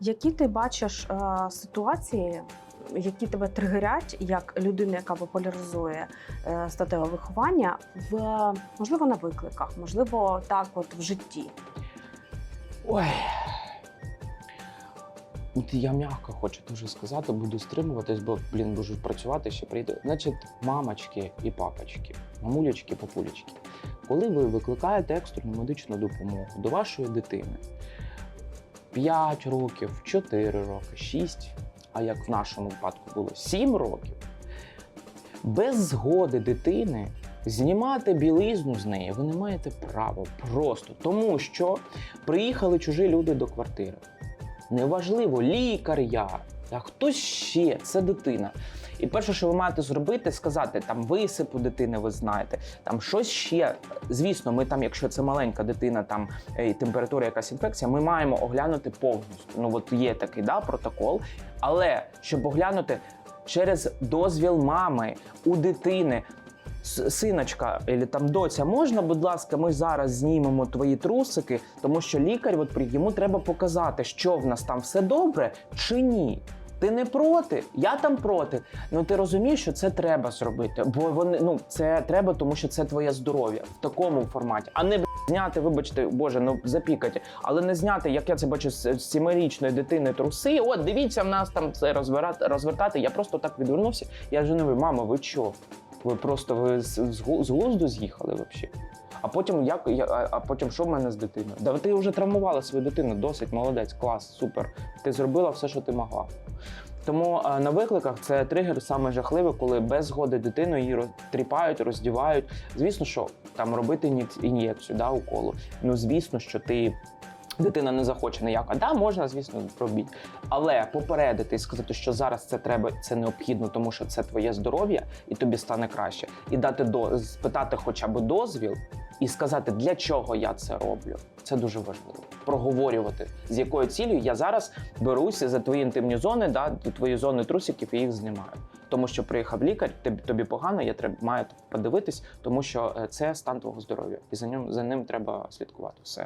Які ти бачиш е, ситуації, які тебе тригерять як людина, яка популяризує е, статеве виховання, в можливо на викликах, можливо, так, от в житті? Ой. От я м'яко хочу дуже сказати, буду стримуватись, бо, блін, буду працювати ще прийде. Значить, мамочки і папочки, мамулечки, папулечки, коли ви викликаєте екстрену медичну допомогу до вашої дитини 5 років, 4 роки, 6, а як в нашому випадку було 7 років, без згоди дитини знімати білизну з неї ви не маєте права просто тому, що приїхали чужі люди до квартири. Неважливо, лікар я, а хтось ще, це дитина. І перше, що ви маєте зробити, сказати там висипу дитини, ви знаєте, там щось ще. Звісно, ми там, якщо це маленька дитина, там е, і температура, якась інфекція, ми маємо оглянути повністю. Ну от є такий да, протокол. Але щоб оглянути через дозвіл мами у дитини. «С- Синочка, або там доця, можна, будь ласка, ми зараз знімемо твої трусики, тому що лікар, от йому треба показати, що в нас там все добре чи ні. Ти не проти, я там проти. Ну ти розумієш, що це треба зробити, бо вони ну це треба, тому що це твоє здоров'я в такому форматі, а не зняти, вибачте, боже, ну запікати, але не зняти, як я це бачу з сімирічної дитини труси. От дивіться, в нас там це розвертати, розвертати. Я просто так відвернувся. Я вже не ви, мама, ви що? Ви просто ви з, з, глузду з'їхали взагалі. А потім як я, а, потім що в мене з дитиною? Да ти вже травмувала свою дитину, досить молодець, клас, супер. Ти зробила все, що ти могла. Тому е, на викликах це тригер саме жахливий, коли без згоди дитину її роз- тріпають, роздівають. Звісно, що там робити ін'єкцію, да, уколу. Ну звісно, що ти. Дитина не захоче ніяк. А да, можна, звісно, робіть. Але попередити і сказати, що зараз це треба, це необхідно, тому що це твоє здоров'я, і тобі стане краще. І дати до спитати хоча б дозвіл і сказати, для чого я це роблю. Це дуже важливо. Проговорювати, з якою цілею я зараз беруся за твої інтимні зони, да, твої зони трусиків і їх знімаю. Тому що приїхав лікар, тобі, тобі погано, я треба маю подивитись, тому що е, це стан твого здоров'я, і за ним за ним треба слідкувати. Все.